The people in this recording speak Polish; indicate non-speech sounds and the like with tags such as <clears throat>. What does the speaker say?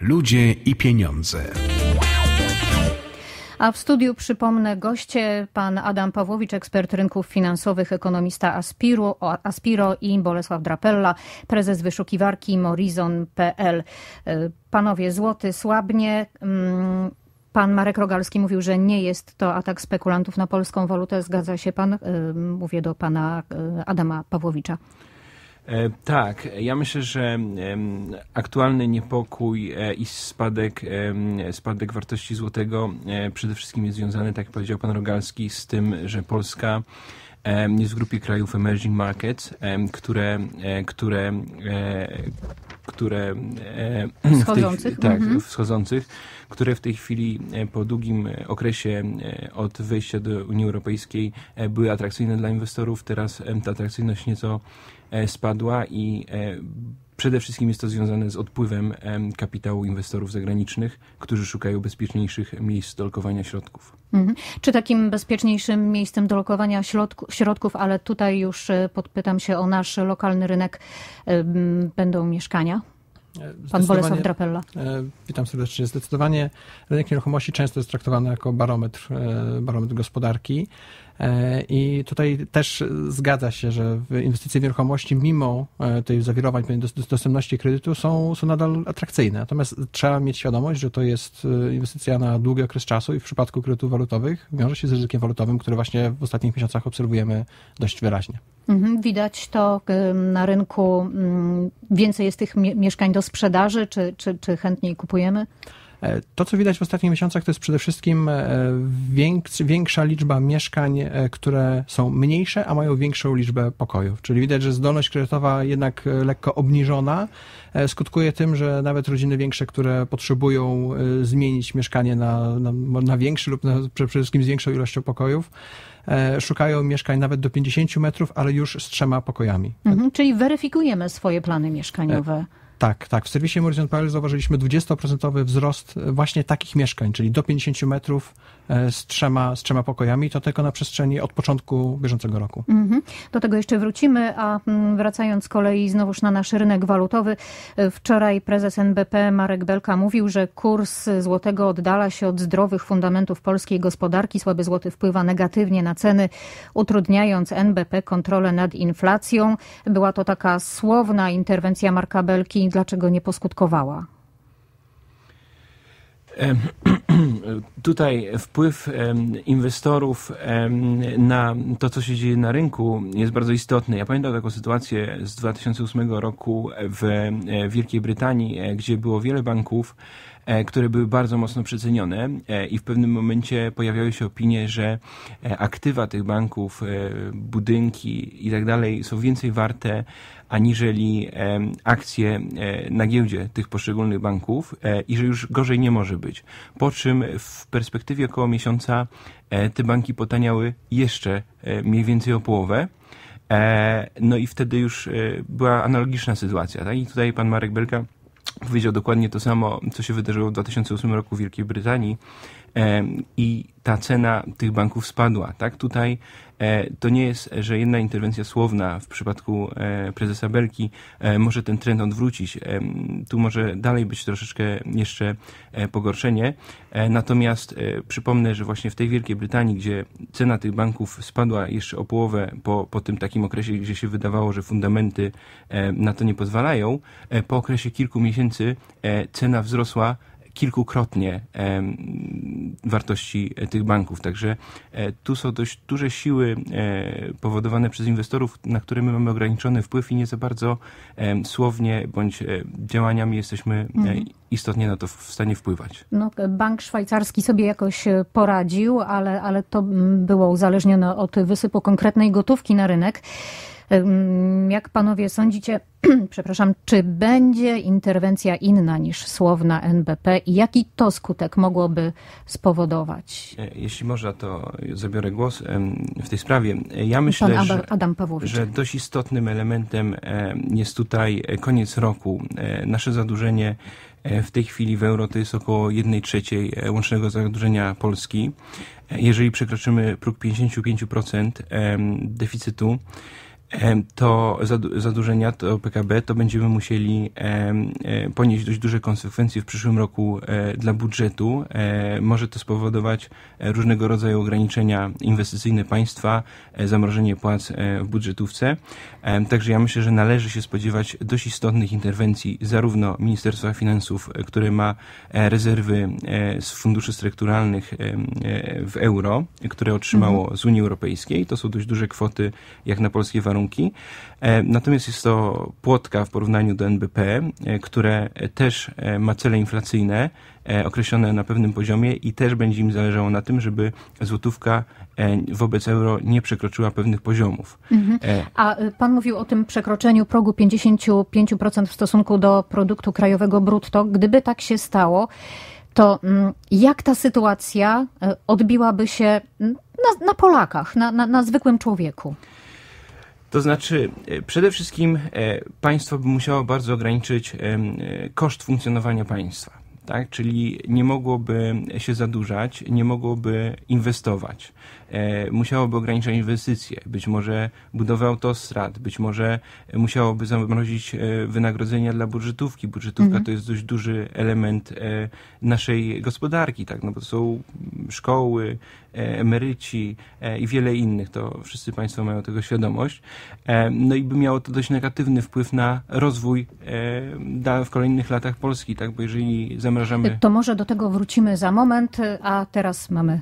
Ludzie i pieniądze. A w studiu przypomnę goście pan Adam Pawłowicz, ekspert rynków finansowych, ekonomista Aspiro, Aspiro i Bolesław Drapella, prezes wyszukiwarki Morizon.pl. Panowie, złoty słabnie. Mm, pan Marek Rogalski mówił, że nie jest to atak spekulantów na polską walutę. Zgadza się pan? Mówię do pana Adama Pawłowicza. E, tak, ja myślę, że aktualny niepokój e, i spadek, spadek wartości złotego e, przede wszystkim jest związany, tak jak powiedział pan Rogalski, z tym, że Polska jest w grupie krajów emerging markets, które, które, które wschodzących, tej, tak, mhm. wschodzących, które w tej chwili po długim okresie od wejścia do Unii Europejskiej były atrakcyjne dla inwestorów. Teraz ta atrakcyjność nieco E, spadła i e, Przede wszystkim jest to związane z odpływem kapitału inwestorów zagranicznych, którzy szukają bezpieczniejszych miejsc do lokowania środków. Mhm. Czy takim bezpieczniejszym miejscem do lokowania środków, ale tutaj już e, podpytam się o nasz lokalny rynek, będą mieszkania? Pan Bolesław Drapella. Witam serdecznie. Zdecydowanie rynek nieruchomości często jest traktowany jako barometr, barometr gospodarki. E, I tutaj też zgadza się, że inwestycje w nieruchomości, mimo e, tej zawirowań dostępności kredytu, są, są nadal atrakcyjne. Natomiast trzeba mieć świadomość, że to jest e, inwestycja na długi okres czasu i w przypadku kredytów walutowych wiąże się z ryzykiem walutowym, które właśnie w ostatnich miesiącach obserwujemy dość wyraźnie. Mhm, widać to na rynku. Mm, więcej jest tych mieszkań do sprzedaży, czy, czy, czy chętniej kupujemy? E, to, co widać w ostatnich miesiącach, to jest przede wszystkim e, większa liczba mieszkań, e, które są mniejsze, a mają większą liczbę pokojów. Czyli widać, że zdolność kredytowa jednak lekko obniżona skutkuje tym, że nawet rodziny większe, które potrzebują zmienić mieszkanie na, na, na większy lub na, przede wszystkim z większą ilością pokojów, szukają mieszkań nawet do 50 metrów, ale już z trzema pokojami. Mhm, czyli weryfikujemy swoje plany mieszkaniowe. Tak, tak. W serwisie Horizon.pl zauważyliśmy 20% wzrost właśnie takich mieszkań, czyli do 50 metrów E, z trzema, z trzema pokojami, to tylko na przestrzeni od początku bieżącego roku. Mhm. Do tego jeszcze wrócimy, a mm, wracając z kolei znowuż na nasz rynek walutowy, e, wczoraj prezes NBP Marek Belka mówił, że kurs złotego oddala się od zdrowych fundamentów polskiej gospodarki. Słaby złoty wpływa negatywnie na ceny, utrudniając NBP kontrolę nad inflacją. Była to taka słowna interwencja Marka Belki. Dlaczego nie poskutkowała? <clears throat> Tutaj wpływ inwestorów na to, co się dzieje na rynku, jest bardzo istotny. Ja pamiętam taką sytuację z 2008 roku w e, Wielkiej Brytanii, e, gdzie było wiele banków, które były bardzo mocno przecenione i w pewnym momencie pojawiały się opinie, że aktywa tych banków, budynki i tak dalej są więcej warte aniżeli akcje e, na giełdzie tych poszczególnych banków e, i że już gorzej nie może być. Po czym w perspektywie około miesiąca e, te banki potaniały jeszcze mniej więcej o połowę. No i wtedy już była analogiczna sytuacja. Tak? I tutaj pan Marek Belka powiedział dokładnie to samo, co się wydarzyło w 2008 roku w Wielkiej Brytanii i ta cena tych banków spadła. Tak? Tutaj e, to nie jest, że jedna interwencja słowna w przypadku e, prezesa Belki e, może ten trend odwrócić. Tu może dalej być troszeczkę jeszcze pogorszenie. Natomiast przypomnę, że właśnie w tej Wielkiej Brytanii, gdzie cena tych banków spadła jeszcze o połowę po, po tym takim okresie, gdzie się wydawało, że fundamenty na to nie pozwalają, po okresie kilku miesięcy cena wzrosła kilkukrotnie wartości tych banków. Także e, tu są dość duże siły e, powodowane przez inwestorów, na które my mamy ograniczony wpływ i nie za bardzo słownie bądź e, działaniami jesteśmy mhm. istotnie na to w stanie wpływać. No, bank szwajcarski sobie jakoś poradził, ale, ale to było uzależnione od wysypu konkretnej gotówki na rynek. Jak panowie sądzicie, <clears throat> przepraszam, czy będzie interwencja inna niż słowna NBP i jaki to skutek mogłoby spowodować? E, jeśli można, to zabiorę głos w tej sprawie. Ja myślę, Pan że, Adam Pawłowicz. że dość istotnym elementem jest tutaj koniec roku. E, nasze zadłużenie e, w tej chwili w euro to jest około 1 trzeciej łącznego zadłużenia Polski. Jeżeli przekroczymy próg 55% deficytu, to zadłużenia, to PKB, to będziemy musieli e, ponieść dość duże konsekwencje w przyszłym roku e, dla budżetu. E, Może to spowodować różnego rodzaju ograniczenia inwestycyjne państwa, zamrożenie płac w budżetówce. Także ja myślę, że należy się spodziewać dość istotnych interwencji zarówno Ministerstwa Finansów, które ma rezerwy z funduszy strukturalnych w euro, które otrzymało z Unii Europejskiej. To są dość duże kwoty jak na polskie warunki. E, Natomiast jest to płotka w porównaniu do NBP, e, które też e, ma cele inflacyjne określone na pewnym poziomie i też będzie im zależało na tym, żeby złotówka wobec euro nie przekroczyła pewnych poziomów. E, A y, pan mówił o tym przekroczeniu progu 55% w stosunku do produktu krajowego brutto. Gdyby tak się stało, to mm, jak ta sytuacja y, odbiłaby się mm, na, na Polakach, na, na, na zwykłym człowieku? To znaczy, e, przede wszystkim e, państwo by musiało bardzo ograniczyć e, koszt funkcjonowania państwa. Tak? Czyli nie mogłoby się zadłużać, nie mogłoby inwestować. Musiałoby ograniczać inwestycje, być może budowę autostrad, być może musiałoby zamrozić wynagrodzenia dla budżetówki. Budżetówka to jest dość duży element naszej gospodarki, tak? no bo to są szkoły, emeryci e, i wiele innych, to wszyscy Państwo mają tego świadomość. E, No i by miało to dość negatywny wpływ na rozwój e, w kolejnych latach Polski, tak? Bo jeżeli zamrażamy To może do tego wrócimy za moment, a teraz mamy